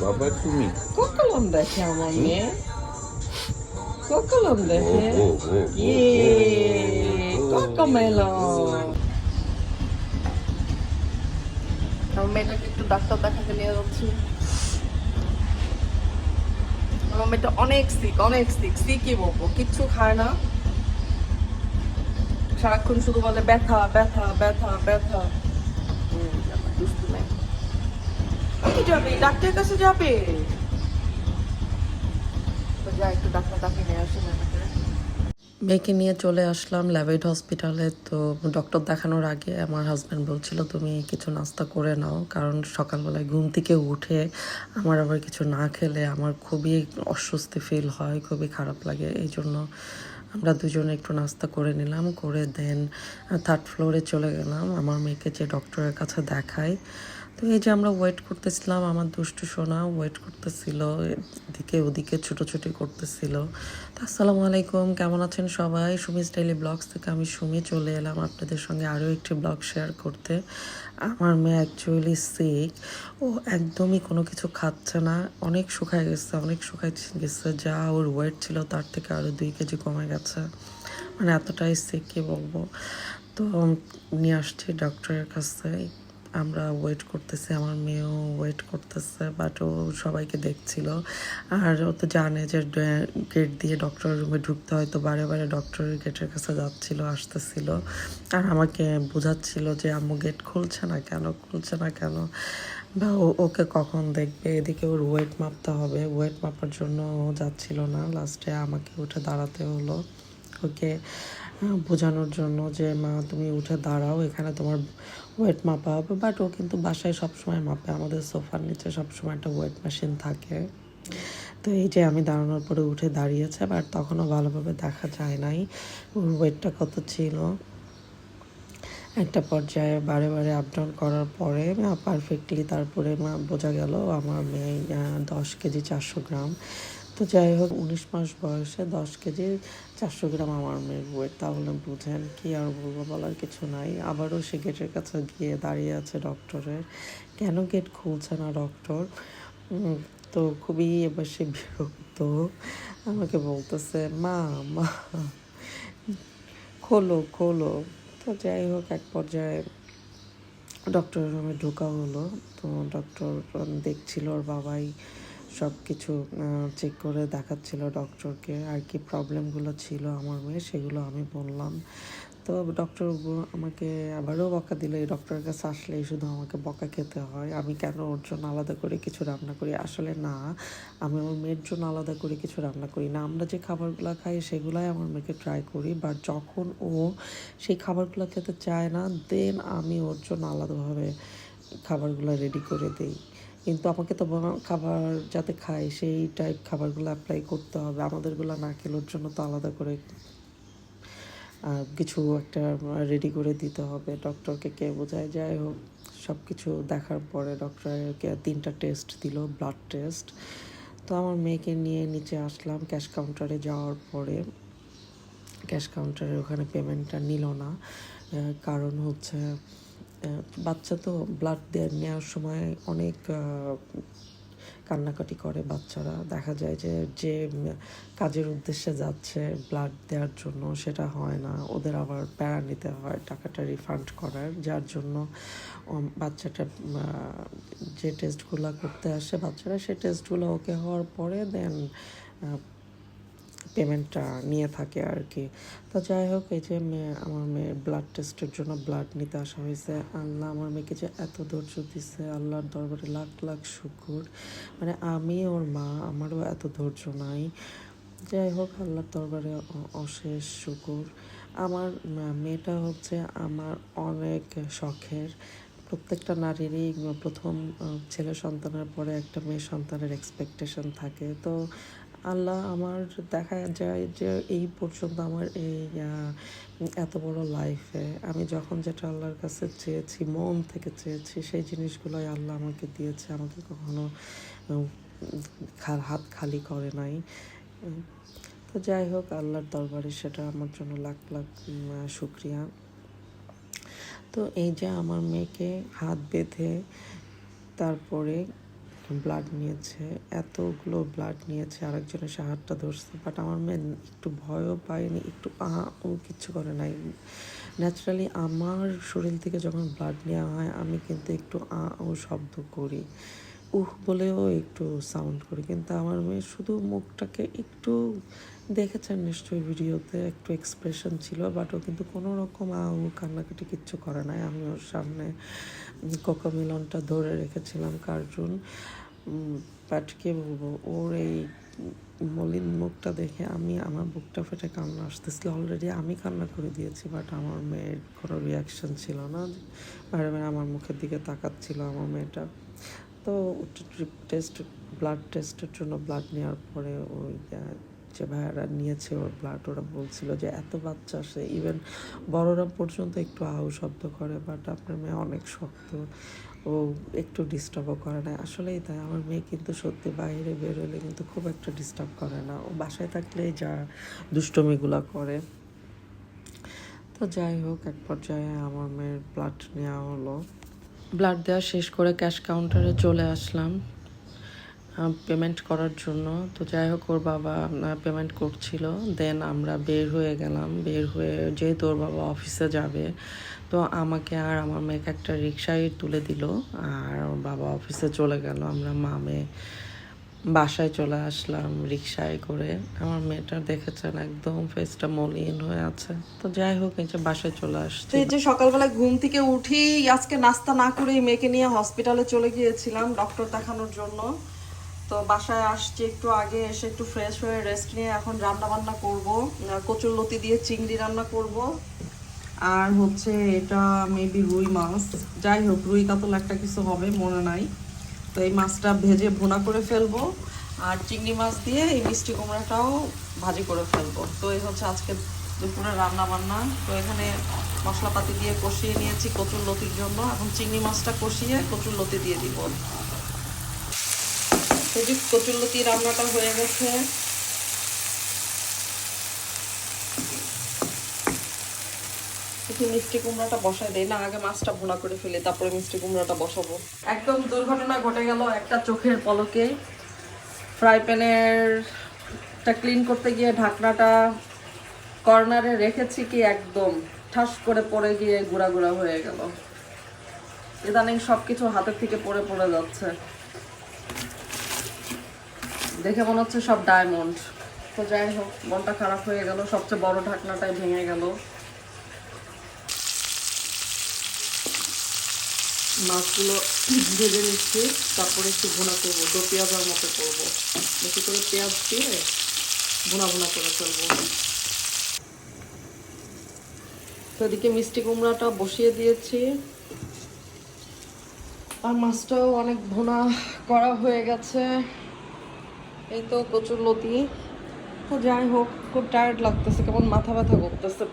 বাবা তুমি কলম দেখে আমার মেয়ে কলম দেখে ইয়ে আমার মেয়েটাকে একটু ডাক্তার দেখাতে নিয়ে যাচ্ছি আমার মেয়েটা অনেক সিক অনেক সিক সিকই বলব কিচ্ছু খায় না সারাক্ষণ শুধু বলে ব্যথা ব্যথা ব্যথা ব্যথা দুষ্টু মেয়ে মেয়েকে নিয়ে চলে আসলাম ল্যাবেড হসপিটালে। তো ডক্টর দেখানোর আগে আমার হাজব্যান্ড বলছিল, তুমি কিছু নাস্তা করে নাও। কারণ সকালবেলায় ঘুম থেকে উঠে আমার আবার কিছু না খেলে আমার খুবই অস্বস্তি ফিল হয়, খুবই খারাপ লাগে। এই জন্য আমরা দুজনে একটু নাস্তা করে নিলাম, করে দেন থার্ড ফ্লোরে চলে গেলাম। আমার মেয়েকে যে ডক্টরের কাছে দেখাই তো এই যে আমরা ওয়েট করতেছিলাম, আমার দুষ্টু সোনা ওয়েট করতেছিল, এদিকে ওদিকে ছুটোছুটি করতেছিল। তো আসসালামু আলাইকুম, কেমন আছেন সবাই? সুমি স্টাইলি ব্লগস থেকে আমি সুমি চলে এলাম আপনাদের সঙ্গে আরও একটি ব্লগ শেয়ার করতে। আমার মেয়ে অ্যাকচুয়ালি সিক ও একদমই কোনো কিছু খাচ্ছে না, অনেক শুকায় গেছে, অনেক শুকায় গেছে, যা ওর ওয়েট ছিল তার থেকে আরও দুই কেজি কমে গেছে। মানে এতটাই সিক কি বলব? তো নিয়ে আসছি ডক্টরের কাছে আমরা ওয়েট করতেছি, আমার মেয়েও ওয়েট করতেছে বাট ও সবাইকে দেখছিল। আর ও তো জানে যে গেট দিয়ে ডক্টরের রুমে ঢুকতে হয় তো বারে বারে ডক্টরের গেটের কাছে যাচ্ছিল, আসতেছিল। আর আমাকে বোঝাচ্ছিল যে, আম্মু গেট খুলছে না কেন? খুলছে না কেন? বা ওকে কখন দেখবে? এদিকে ওর ওয়েট মাপতে হবে। ওয়েট মাপার জন্য ও যাচ্ছিল না। লাস্টে আমাকে উঠে দাঁড়াতে হলো। ওকে বোঝানোর জন্য যে, মা, তুমি উঠে দাঁড়াও। এখানে তোমার ওয়েট মাপা হবে বাট ও কিন্তু বাসায় সবসময় মাপে। আমাদের সোফার নিচে সবসময় একটা ওয়েট মেশিন থাকে। তো এই যে আমি দাঁড়ানোর পরে উঠে দাঁড়িয়েছে বাট তখনও ভালোভাবে দেখা যায় নাই। ওর ওয়েটটা কত ছিল? একটা পর্যায়ে বারে বারে আপ ডাউন করার পরে পারফেক্টলি তারপরে বোঝা গেল, আমার মেয়ে দশ কেজি চারশো গ্রাম। তো যাই হোক, উনিশ মাস বয়সে দশ কেজি চারশো গ্রাম আমার মেয়ের ওয়েট তাহলে বুঝেন কি আর বলব বলার কিছু নাই। আবারও সে গেটের কাছে গিয়ে দাঁড়িয়ে আছে ডক্টরের কেন গেট খুলছে না ডক্টর তো খুবই এবার সে বিরক্ত। আমাকে বলতেছে, মা মা, খোলো খোলো। তো যাই হোক, এক পর্যায়ে ডক্টরের রুমে ঢোকা হলো। তো ডক্টর দেখছিল ওর বাবাই সব কিছু চেক করে দেখাচ্ছিল ডক্টরকে আর কি প্রবলেমগুলো ছিল আমার মেয়ে সেগুলো আমি বললাম। তো ডক্টর আমাকে আবারও বকা দিল, এই ডক্টরের কাছে আসলেই শুধু আমাকে বকা খেতে হয়। আমি কেন ওর জন্য আলাদা করে কিছু রান্না করি? আসলে না, আমি আমার মেয়ের জন্য আলাদা করে কিছু রান্না করি না। আমরা যে খাবারগুলো খাই, সেগুলাই আমার মেয়েকে ট্রাই করি বাট যখন ও সেই খাবারগুলো খেতে চায় না দেন আমি ওর জন্য আলাদাভাবে খাবারগুলো রেডি করে দিই। কিন্তু আমাকে তো খাবার যাতে খাই, সেই টাইপ খাবারগুলো অ্যাপ্লাই করতে হবে। আমাদেরগুলো না খেলোর জন্য তো আলাদা করে কিছু একটা রেডি করে দিতে হবে। ডক্টরকে কে বোঝায়, যাই হোক সব কিছু দেখার পরে ডক্টরকে তিনটা টেস্ট দিল ব্লাড টেস্ট তো আমার মেয়েকে নিয়ে নিচে আসলাম ক্যাশ কাউন্টারে যাওয়ার পরে। ক্যাশ কাউন্টারে ওখানে পেমেন্টটা নিল না কারণ হচ্ছে বাচ্চা তো ব্লাড নেওয়ার সময় অনেক কান্নাকাটি করে বাচ্চারা। দেখা যায় যে যে কাজের উদ্দেশ্যে যাচ্ছে ব্লাড দেওয়ার জন্য, সেটা হয় না। ওদের আবার প্যারা নিতে হয়, টাকাটা রিফান্ড করার, যার জন্য বাচ্চাটা যে টেস্টগুলো করতে আসে বাচ্চারা সেই টেস্টগুলো ওকে হওয়ার পরে দেন পেমেন্টটা নিয়ে থাকে আর কি তো যাই হোক, এই যে মেয়ে, আমার মেয়ের ব্লাড টেস্টের জন্য ব্লাড নিতে আসা হয়েছে। আল্লাহ আমার মেয়েকে যে এত ধৈর্য দিছে, আল্লাহর দরবারে লাখ লাখ শুকুর। মানে আমি, ওর মা, আমারও এত ধৈর্য নাই। যাই হোক, আল্লাহর দরবারে অশেষ শুকুর। আমার মেয়েটা হচ্ছে আমার অনেক শখের। প্রত্যেকটা নারীরই প্রথম ছেলে সন্তানের পরে একটা মেয়ে সন্তানের এক্সপেকটেশন থাকে। তো আল্লাহ আমার দেখা যায় যে এই পর্যন্ত আমার এই এত বড় লাইফে আমি যখন যেটা আল্লাহর কাছে চেয়েছি, মন থেকে চেয়েছি, সেই জিনিসগুলোই আল্লাহ আমাকে দিয়েছে। আমাকে কখনো হাত খালি করে নাই। তো যাই হোক, আল্লাহর দরবারে সেটা আমার জন্য লাখ লাখ শুক্রিয়া। তো এই যে আমার মেয়েকে হাত বেঁধে তারপরে ব্লাড নিয়েছে, এতগুলো ব্লাড নিয়েছে, আরেকজনের সে হাতটা ধরছে বাট আমার মেয়ে একটু ভয়ও পায়নি একটু আহ ও কিচ্ছু করে নাই। ন্যাচারালি আমার শরীর থেকে যখন ব্লাড নেওয়া হয়, আমি কিন্তু একটু আ ও শব্দ করি। উহ বলেও একটু সাউন্ড করি। কিন্তু আমার মেয়ে শুধু মুখটাকে একটু দেখেছেন নিশ্চয়ই ভিডিওতে, একটু এক্সপ্রেশন ছিল বাট ও কিন্তু কোনো রকম আ উ কান্নাকাটি কিচ্ছু করে নাই। আমি ওর সামনে কোকো মিলনটা ধরে রেখেছিলাম কার্টুন। বাট কে বলব, ওর এই মলিন মুখটা দেখে আমি আমার বুকটা ফেটে কান্না আসতেছিল। অলরেডি আমি কান্না করে দিয়েছি বাট আমার মেয়ের কোনো রিয়াকশন ছিল না। বারে আমার মুখের দিকে তাকাচ্ছিল আমার মেয়েটা। তো টেস্ট ব্লাড টেস্টের জন্য ব্লাড নেওয়ার পরে ওই, যে ভাইয়ারা নিয়েছে ওর ব্লাড ওরা বলছিল যে এত বাচ্চা আসে ইভেন বড়রা পর্যন্ত একটু আউ শব্দ করে বাট আপনার মেয়ে অনেক শক্ত, ও একটু ডিস্টার্বও করে না। আসলেই তাই, আমার মেয়ে কিন্তু সত্যি বাইরে বেরোলে কিন্তু খুব একটা ডিস্টার্ব করে না। ও বাসায় থাকলেই যা দুষ্টমিগুলা করে। তো যাই হোক এক পর্যায়ে আমার মেয়ের ব্লাড নেওয়া হলো। ব্লাড দেওয়া শেষ করে ক্যাশ কাউন্টারে চলে আসলাম পেমেন্ট করার জন্য। তো যাই হোক, ওর বাবা পেমেন্ট করছিল। দেন আমরা বের হয়ে গেলাম। বের হয়ে যেহেতু ওর বাবা অফিসে যাবে, তো আমাকে আর আমার মেয়েকে একটা রিক্সায় তুলে দিল। আর ওর বাবা অফিসে চলে গেল। আমরা মা মেয়ে বাসায় চলে আসলাম রিক্সায় করে। আমার মেয়েটা দেখেছেন একদম ফেসটা মলিন হয়ে আছে। তো যাই হোক, এই যে বাসায় চলে আসছে। এই যে সকালবেলা ঘুম থেকে উঠি আজকে নাস্তা না করেই মেয়েকে নিয়ে হসপিটালে চলে গিয়েছিলাম ডক্টর দেখানোর জন্য। তো বাসায় আসছি একটু আগে, এসে একটু ফ্রেশ হয়ে রেস্ট নিয়ে এখন রান্না বান্না করব কচুর লতি দিয়ে চিংড়ি রান্না করব। আর হচ্ছে এটা মেবি রুই মাছ। যাই হোক, রুই কাতল একটা কিছু হবে, মনে নাই। তো এই মাছটা ভেজে ভুনা করে ফেলব আর চিংড়ি মাছ দিয়ে এই মিষ্টি কুমড়াটাও ভাজি করে ফেলব। তো এই হচ্ছে আজকে দুপুরে রান্না বান্না তো এখানে মশলাপাতি দিয়ে কষিয়ে নিয়েছি কচুর লতির জন্য। এখন চিংড়ি মাছটা কষিয়ে কচুর লতি দিয়ে দিব। কচুর লতি রান্নাটা হয়ে গেছে। একটু মিষ্টি কুমড়াটা বসাই দেই না, আগে মাছটা ভুনা করে ফেলি, তারপরে মিষ্টি কুমড়াটা বসাবো। একদম দুর্ঘটনা ঘটে গেল একটা চোখের পলকে। ফ্রাই প্যানের ক্লিন করতে গিয়ে ঢাকনাটা কর্নারে রেখেছি কি একদম ঠাস করে পড়ে গিয়ে গুঁড়া গুঁড়া হয়ে গেল। ইদানিং সবকিছু হাতের থেকে পড়ে পড়ে যাচ্ছে। দেখে মনে হচ্ছে সব ডায়মন্ড। তো যাই হোক, মনটা খারাপ হয়ে গেল, সবচেয়ে বড় ঢাকনাটাই ভেঙে গেল। মাছগুলো ভেজে নিচ্ছি, তারপরে একটু ভুনা করব দো পেঁয়াজের মতো করব। বেশি করে পেঁয়াজ দিয়ে ভুনা ভুনা করে ফেলব। তো এদিকে মিষ্টি কুমড়াটা বসিয়ে দিয়েছি। আর মাছটাও অনেক ভুনা করা হয়ে গেছে। এই তো কচুর লতি। তো যাই হোক, খুব টায়ার্ড লাগতেছে, কেমন মাথা ব্যথা করতেছে।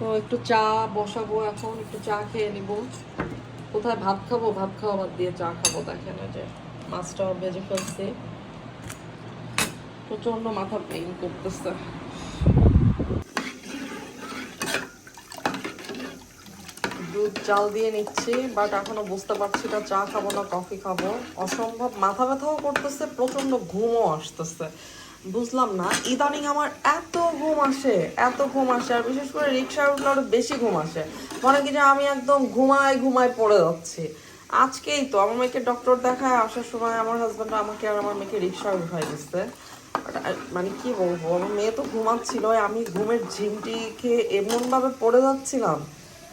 তো একটু চা বসাবো এখন, একটু চা খেয়ে নিব। কোথায় ভাত খাব? ভাত খাওয়া বাদ দিয়ে চা খাব, দেখেন যে মাছটাও ভেজে ফেলছি। প্রচণ্ড মাথা পেইন করতেছে। দুধ, চাল দিয়ে নিচ্ছি বাট এখনও বুঝতে পারছি না চা খাব না, কফি খাব। অসম্ভব মাথা ব্যথাও করতেছে প্রচণ্ড ঘুমও আসতেছে। বুঝলাম না। ইদানিং আমার এত ঘুম আসে, এত ঘুম আসে, আর বিশেষ করে রিক্সায় উঠলে আরও বেশি ঘুম আসে। মনে কি যে আমি একদম ঘুমায় ঘুমায় পড়ে যাচ্ছি। আজকেই তো আমার মেয়েকে ডক্টর দেখায় আসার সময় আমার হাজব্যান্ড আমাকে আর আমার মেয়েকে রিক্সায় উঠাই দিচ্ছে মানে কি বলব, আমার মেয়ে তো ঘুমাচ্ছিল আমি ঘুমের ঝিমটি খেয়ে এমন ভাবে পড়ে যাচ্ছিলাম।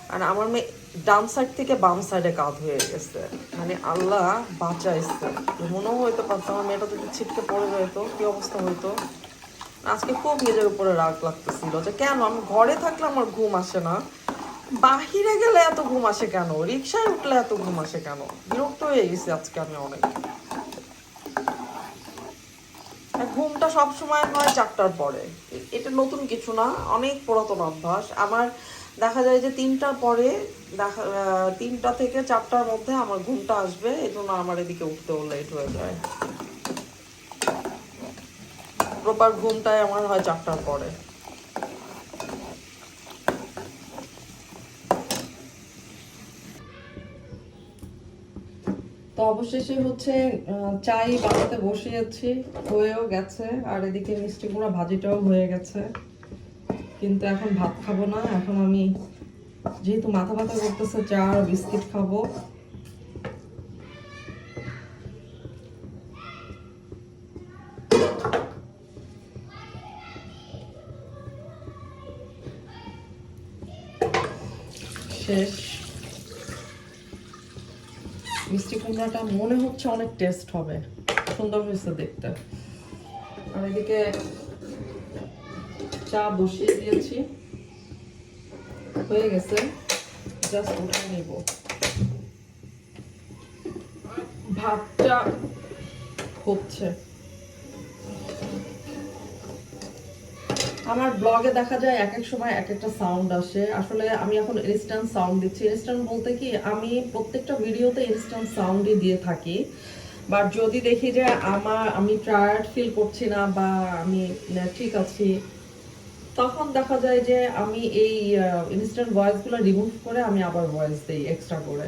আর আমার মেয়ে ডান সাইড থেকে বাম সাইডে কাত হয়ে গেছে। মানে আল্লাহ বাঁচাইছে। মনেও হয়তো পারতো আমার মেয়েটা যদি ছিটকে পড়ে যেত কি অবস্থা হইতো? আজকে খুব নিজের উপরে রাগ লাগতেছিল যে কেন? আমি ঘরে থাকলে আমার ঘুম আসে না। বাহিরে গেলে এত ঘুম আসে কেন? রিক্সায় উঠলে এত ঘুম আসে কেন? বিরক্ত হয়ে গেছি আজকে আমি অনেক। ঘুমটা সব সময় হয় চারটার পরে। এটা নতুন কিছু না, অনেক পুরাতন অভ্যাস। আমার দেখা যায় যে তিনটা পরে দেখা তিনটা থেকে চারটার মধ্যে আমার ঘুমটা আসবে, এই জন্য আমার এদিকে উঠতেও লেট হয়ে যায়। প্রপার ঘুমটাই আমার হয় চারটার পরে। তো অবশেষে হচ্ছে চাই বানাতে বসিয়েছি হয়েও গেছে, আর এদিকে মিষ্টি কুমড়া ভাজিটাও হয়ে গেছে। কিন্তু এখন ভাত খাব না। এখন আমি যেহেতু মাথা ব্যথা করতেছে, চা আর বিস্কিট খাব। শেষ। মিষ্টি কুমড়াটা মনে হচ্ছে অনেক টেস্ট হবে। সুন্দর হয়েছে দেখতে। আর এদিকে চা বসিয়ে দিয়েছি। হয়ে গেছে। জাস্ট উঠে নিব। ভাতটা হচ্ছে। আমার ব্লগে দেখা যায় এক এক সময় এক একটা সাউন্ড আসে। আসলে আমি এখন ইনস্ট্যান্ট সাউন্ড দিচ্ছি। ইনস্ট্যান্ট বলতে কি, আমি প্রত্যেকটা ভিডিওতে ইনস্ট্যান্ট সাউন্ডই দিয়ে থাকি। বাট যদি দেখি যে আমার, আমি টায়ার্ড ফিল করছি না বা আমি ঠিক আছি তখন দেখা যায় যে আমি এই ইনস্ট্যান্ট ভয়েসগুলো রিমুভ করে আমি আবার ভয়েস দিই এক্সট্রা করে।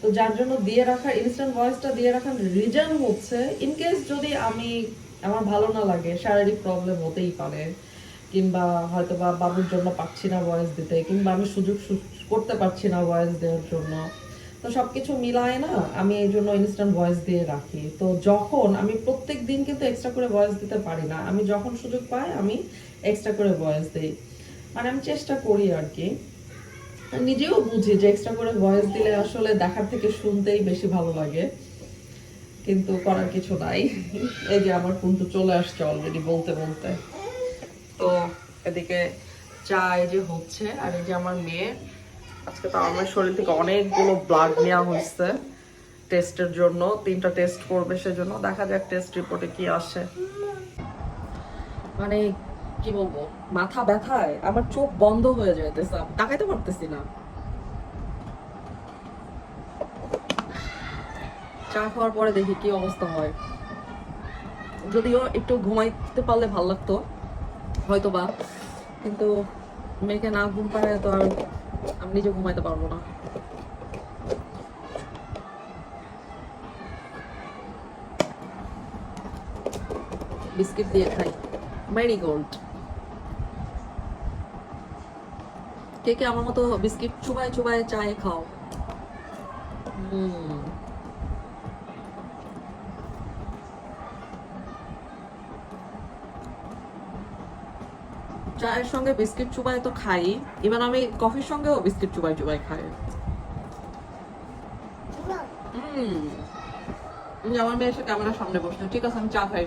তো যার জন্য দিয়ে রাখার ইনস্ট্যান্ট ভয়েসটা দিয়ে রাখার রিজন হচ্ছে ইন কেস যদি আমি, আমার ভালো না লাগে, শারীরিক প্রবলেম হতেই পারে, কিংবা হয়তো বা বাবুর জন্য পাচ্ছি না ভয়েস দিতে, কিংবা আমি সুযোগ করতে পারছি না ভয়েস দেওয়ার জন্য, তো সবকিছু মিলায় না, আমি এই জন্য ইনস্ট্যান্ট ভয়েস দিয়ে রাখি। তো যখন আমি প্রত্যেক দিন কিন্তু এক্সট্রা করে ভয়েস দিতে পারি না, আমি যখন সুযোগ পাই আমি এক্সট্রা করে ভয়েস দিই। মানে আমি চেষ্টা করি আর কি। নিজেও বুঝি যে এক্সট্রা করে ভয়েস দিলে আসলে দেখার থেকে শুনতেই বেশি ভালো লাগে। কিন্তু করার কিছু নাই। এই যে আমার কুন্তু চলে আসছে অলরেডি বলতে বলতে। তো এদিকে চা এই যে হচ্ছে। আর এই যে আমার মেয়ে, আজকে তো আমার শরীর থেকে অনেকগুলো ব্লাড নেওয়া হয়েছে টেস্টের জন্য। তিনটা টেস্ট করবে সেজন্য। দেখা যাক টেস্ট রিপোর্টে কি আসে। মানে কি বলব, মাথা ব্যথায়, আমার চোখ বন্ধ হয়ে যাইতেছে তাকাইতে পারতেছি না। চা খাওয়ার পরে দেখি কি অবস্থা হয়। যদিও একটু ঘুমাইতে পারলে ভালো লাগতো হয়তো বা কিন্তু মেয়েকে না ঘুম পাড়ায় তো আর আমি নিজে ঘুমাইতে পারব না। বিস্কিট দিয়ে খাই মেরি কে কে আমার মতো বিস্কিট চুবাই চুবাই চায়ে খাও। হুম। চায়ের সঙ্গে বিস্কিট চুবাই তো খাই ইভেন আমি কফির সঙ্গেও বিস্কিট চুবাই চুবাই খাই। হুম। আমার মেয়ে এসে ক্যামেরার সামনে বসল ঠিক আছে আমি চা খাই।